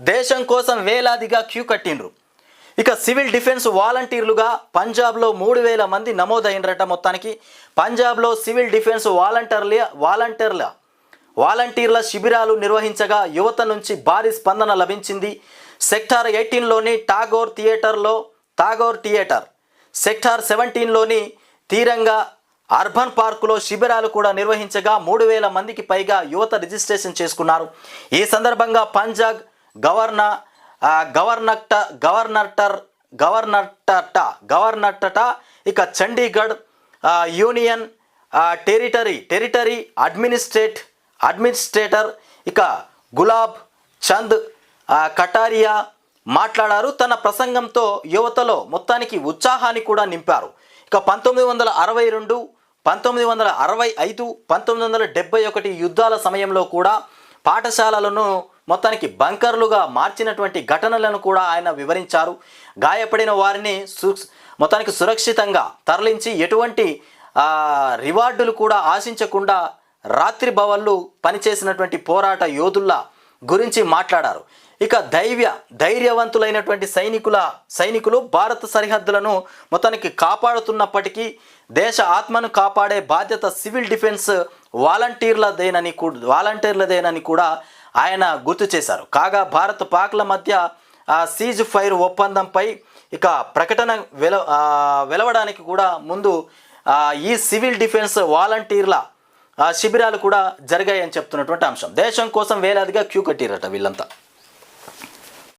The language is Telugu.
దేశం కోసం వేలాదిగా క్యూ కట్టిండ్రు. ఇక సివిల్ డిఫెన్స్ వాలంటీర్లుగా పంజాబ్లో మూడు వేల మంది నమోదైనరట మొత్తానికి. పంజాబ్లో సివిల్ డిఫెన్స్ వాలంటీర్ల వాలంటీర్ల వాలంటీర్ల శిబిరాలు నిర్వహించగా యువత నుంచి భారీ స్పందన లభించింది. సెక్టార్ ఎయిటీన్లోని టాగోర్ థియేటర్లో టాగోర్ థియేటర్ సెక్టార్ సెవెంటీన్లోని తీరంగా అర్బన్ పార్కులో శిబిరాలు కూడా నిర్వహించగా మూడు వేల మందికి పైగా యువత రిజిస్ట్రేషన్ చేసుకున్నారు. ఈ సందర్భంగా పంజాబ్ గవర్నర్ ఆ, గవర్నర్ట గవర్నర్టర్ గవర్నర్టట గవర్నర్టట ఇక Chandigarh union territory territory administrate administrator ఇక గులాబ్ చంద్ కటారియా మాట్లాడారు. తన ప్రసంగంతో యువతలో మొత్తానికి ఉత్సాహాన్ని కూడా నింపారు. ఇక పంతొమ్మిది వందల అరవై రెండు పంతొమ్మిది వందల అరవై ఐదు పంతొమ్మిది వందల డెబ్బై ఒకటి యుద్ధాల సమయంలో కూడా పాఠశాలలను మొత్తానికి బంకర్లుగా మార్చినటువంటి ఘటనలను కూడా ఆయన వివరించారు. గాయపడిన వారిని సు మొత్తానికి సురక్షితంగా తరలించి ఎటువంటి రివార్డులు కూడా ఆశించకుండా రాత్రి భవన్లు పనిచేసినటువంటి పోరాట యోధుల గురించి మాట్లాడారు. ఇక ధైర్య ధైర్యవంతులైనటువంటి సైనికుల సైనికులు భారత సరిహద్దులను మొత్తానికి కాపాడుతున్నప్పటికీ దేశ ఆత్మను కాపాడే బాధ్యత సివిల్ డిఫెన్స్ వాలంటీర్లదేనని వాలంటీర్లదేనని కూడా ఆయన గుర్తు చేశారు. కాగా భారత్ పాక్ల మధ్య ఆ, సీజ్ ఫైర్ ఒప్పందంపై ఇక ప్రకటన వెల వెలవడానికి కూడా ముందు ఈ సివిల్ డిఫెన్స్ వాలంటీర్ల శిబిరాలు కూడా జరిగాయని చెప్తున్నటువంటి అంశం. దేశం కోసం వేలాదిగా క్యూ కట్టిరట వీళ్ళంతా.